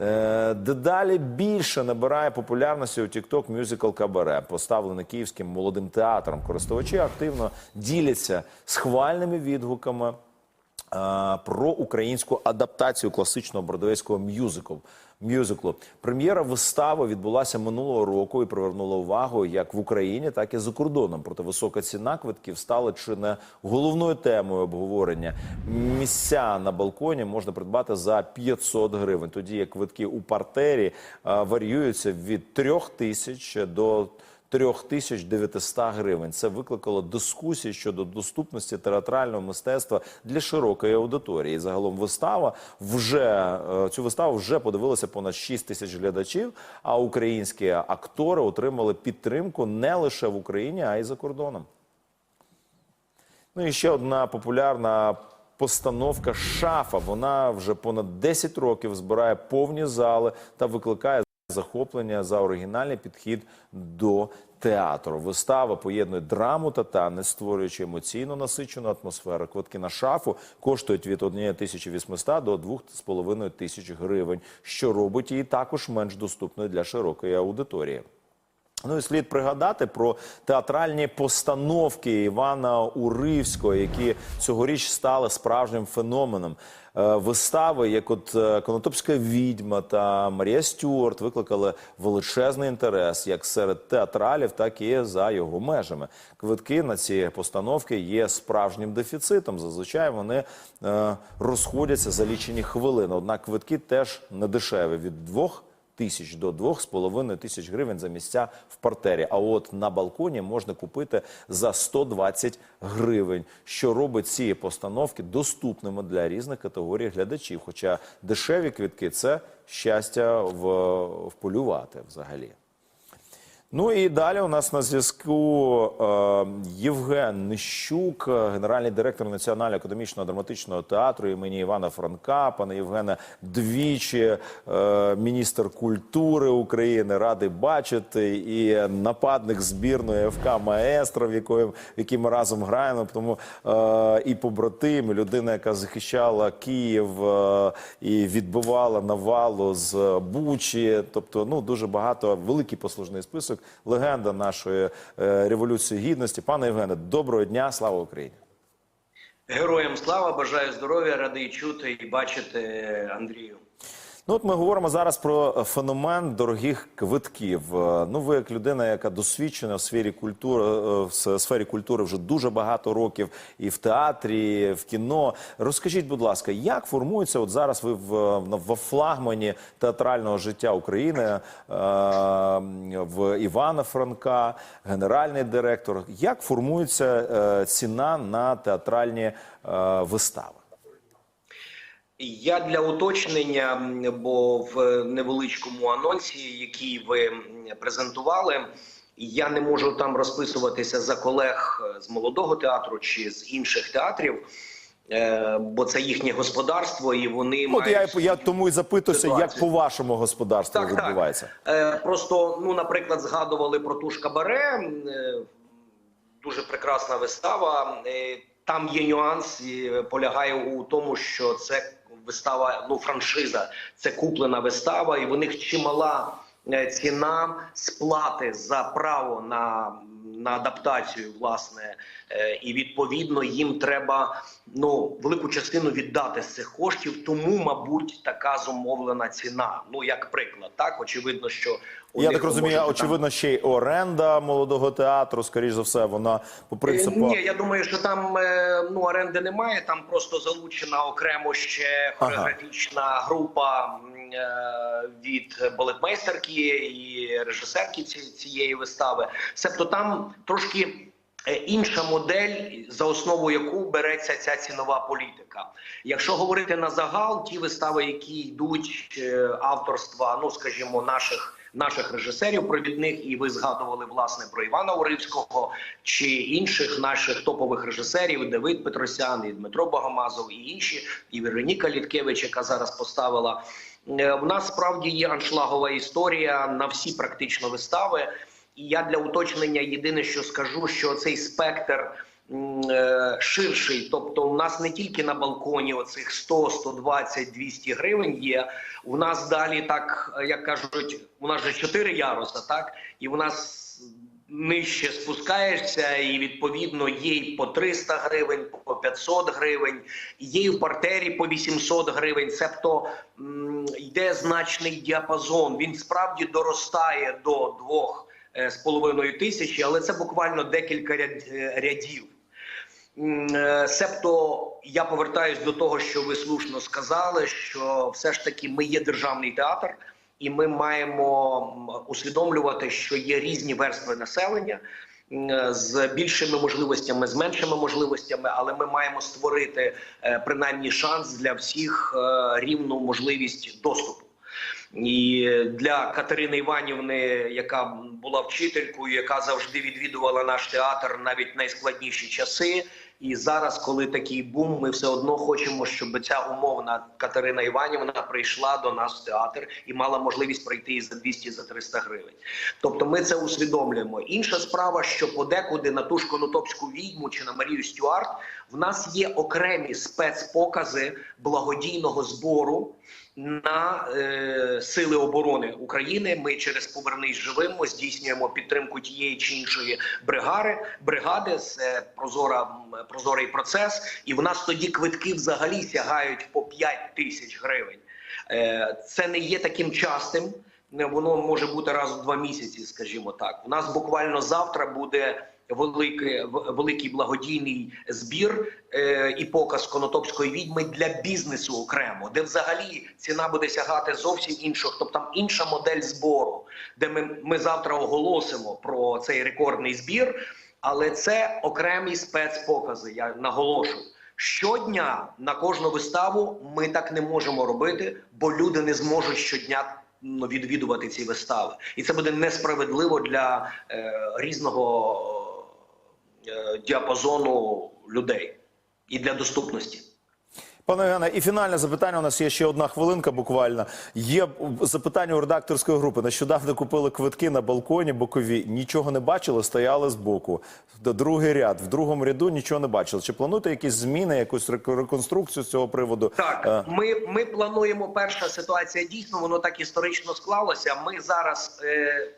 Е, Дедалі більше набирає популярності у TikTok мюзикл Кабаре, поставлений київським молодим театром. Користувачі активно діляться схвальними відгуками про українську адаптацію класичного бродвейського мюзиклу. Мюзиклу прем'єра вистави відбулася минулого року і привернула увагу як в Україні, так і за кордоном. Проте висока ціна квитків стала чи не головною темою обговорення. Місця на балконі можна придбати за 500 гривень, тоді як квитки у партері е, варіюються від 3 тисяч до 3900 гривень. Це викликало дискусії щодо доступності театрального мистецтва для широкої аудиторії. Загалом вистава вже е, цю виставу вже подивилося понад 6 тисяч глядачів. А українські актори отримали підтримку не лише в Україні, а й за кордоном. Ну і ще одна популярна постановка Шафа. Вона вже понад 10 років збирає повні зали та викликає захоплення за оригінальний підхід до театру. Вистава поєднує драму та танець, створюючи емоційно насичену атмосферу. Квитки на шафу коштують від 1800 до 2,5 тисяч гривень, що робить її також менш доступною для широкої аудиторії. Ну і слід пригадати про театральні постановки Івана Уривського, які цьогоріч стали справжнім феноменом. Е, Вистави, як от е, Конотопська відьма та Марія Стюарт, викликали величезний інтерес як серед театралів, так і за його межами. Квитки на ці постановки є справжнім дефіцитом. Зазвичай вони е, розходяться за лічені хвилини. Однак квитки теж не дешеві від двох тисяч до 2,5 тисяч гривень за місця в партері. А от на балконі можна купити за 120 гривень, що робить ці постановки доступними для різних категорій глядачів. Хоча дешеві квітки це щастя в, вполювати взагалі. Ну і далі у нас на зв'язку е, Євген Нищук, е, генеральний директор Національного академічного драматичного театру імені Івана Франка. Пане Євгене, двічі е, міністр культури України, радий бачити, і нападник збірної ФК Маестро, в якої якій ми разом граємо. Тому і побратим, людина, яка захищала Київ і відбивала навалу з Бучі. Тобто, ну дуже багато великий послужний список. Легенда нашої е, революції гідності. Пане Євгене, доброго дня, слава Україні. Героям слава, бажаю здоров'я, радий чути і бачити Андрію. Ну, от ми говоримо зараз про феномен дорогих квитків. Е, Ну, ви як людина, яка досвідчена в сфері культури е, в сфері культури вже дуже багато років, і в театрі, і в кіно. Розкажіть, будь ласка, як формується от зараз ви в, в, флагмані театрального життя України е, в Івана Франка, генеральний директор? Як формується ціна на театральні вистави? Я для уточнення, бо в невеличкому анонсі, який ви презентували, я не можу там розписуватися за колег е, з молодого театру чи з інших театрів, е, бо це їхнє господарство, і вони От мають я тому і запитуюся, як по вашому господарству Так, відбувається. так. Е, просто, ну, наприклад, згадували про ту ж кабаре. Дуже прекрасна вистава. Там є нюанс, і полягає у тому, що це вистава, ну франшиза, це куплена вистава, і в них чимала е, ціна сплати за право на, на адаптацію, власне, Е, і відповідно їм треба ну велику частину віддати з цих коштів. Тому, мабуть, така зумовлена ціна. Ну як приклад, так очевидно, що у Я так розумію, очевидно, ще й оренда молодого театру, скоріш за все, вона по Е, принципу. Ні, я думаю, що там е, ну оренди немає. Там просто залучена окремо ще Ага. група від балетмейстерки і режисерки цієї вистави. Себто там трошки. е, Інша модель, за основу яку береться ця цінова політика. Якщо говорити на загал, ті вистави, які йдуть е, авторства, ну скажімо, наших наших режисерів провідних, і ви згадували власне про Івана Уривського чи інших наших топових режисерів, Давид Петросян, і Дмитро Богомазов, і інші, і Вероніка Літкевич, яка зараз поставила. Е, В нас справді є аншлагова історія на всі практично вистави. І я для уточнення єдине, що скажу, що цей спектр е, ширший. Тобто, у нас не тільки на балконі оцих 100, 120, 200 гривень є. У нас далі так, е, як кажуть, у нас же 4 яруса, так і у нас. Нижче спускаєшся, і відповідно є й по 300 гривень, по 500 гривень, є й в партері по 800 гривень. Себто йде значний діапазон. Він справді доростає до двох е, з половиною тисячі, але це буквально декілька е, рядів. Е, Себто я повертаюсь до того, що ви слушно сказали, що все ж таки ми є державний театр, і ми маємо усвідомлювати, що є різні верстви населення з більшими можливостями, з меншими можливостями, але ми маємо створити е, принаймні шанс для всіх е, рівну можливість доступу. І для Катерини Іванівни, яка була вчителькою, яка завжди відвідувала наш театр навіть найскладніші часи. І зараз, коли такий бум, ми все одно хочемо, щоб ця умовна Катерина Іванівна прийшла до нас в театр і мала можливість прийти і за 200, і за 300 гривень. Тобто, ми це усвідомлюємо. Інша справа, що подекуди на ту ж конотопську відьму чи на Марію Стюарт в нас є окремі спецпокази благодійного збору на е, сили оборони України. Ми через повернись живим здійснюємо підтримку тієї чи іншої бригади. Бригади це прозора прозорий процес, і в нас тоді квитки взагалі сягають по 5 тисяч гривень. Е, це не є таким частим. Воно може бути раз в два місяці, скажімо так. У нас буквально завтра буде великий, великий благодійний збір е, і показ конотопської відьми для бізнесу окремо, де взагалі ціна буде сягати зовсім іншого, тобто там інша модель збору, де ми, ми завтра оголосимо про цей рекордний збір, але це окремі спецпокази. Я наголошую. Щодня на кожну виставу ми так не можемо робити, бо люди не зможуть щодня ну, відвідувати ці вистави, і це буде несправедливо для е, різного е, діапазону людей і для доступності. Пане Євгене, і фінальне запитання. У нас є ще одна хвилинка. Буквально є запитання у редакторської групи. Нещодавно купили квитки на балконі бокові. Нічого не бачили, стояли збоку. Другий ряд в другому ряду нічого не бачили. Чи плануєте якісь зміни, якусь рек- реконструкцію з цього приводу? Так, Е, ми, ми плануємо. Перша ситуація дійсно воно так історично склалося. Ми зараз е,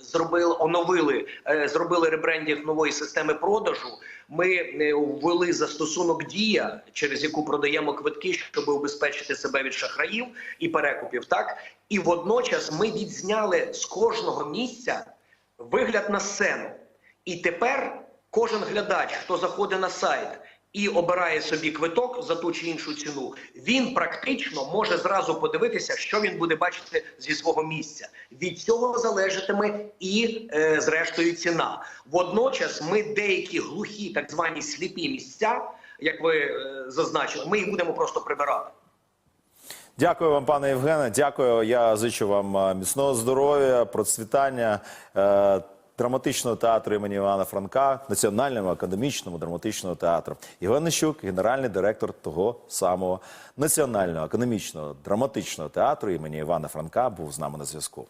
зробили, оновили, е, зробили ребрендінг нової системи продажу. Ми е, ввели застосунок дія, через яку продаємо квитки, щоб убезпечити себе від шахраїв і перекупів. Так і водночас ми відзняли з кожного місця вигляд на сцену. І тепер кожен глядач, хто заходить на сайт і обирає собі квиток за ту чи іншу ціну, він практично може зразу подивитися, що він буде бачити зі свого місця. Від цього залежатиме і е, зрештою ціна. Водночас, ми деякі глухі, так звані сліпі місця, як ви е, зазначили, ми їх будемо просто прибирати. Дякую вам, пане Євгене. Дякую. Я зичу вам е, міцного здоров'я, процвітання. е, Драматичного театру імені Івана Франка, Національному академічному драматичного театру. Іван Нищук, генеральний директор того самого Національного академічного драматичного театру імені Івана Франка, був з нами на зв'язку.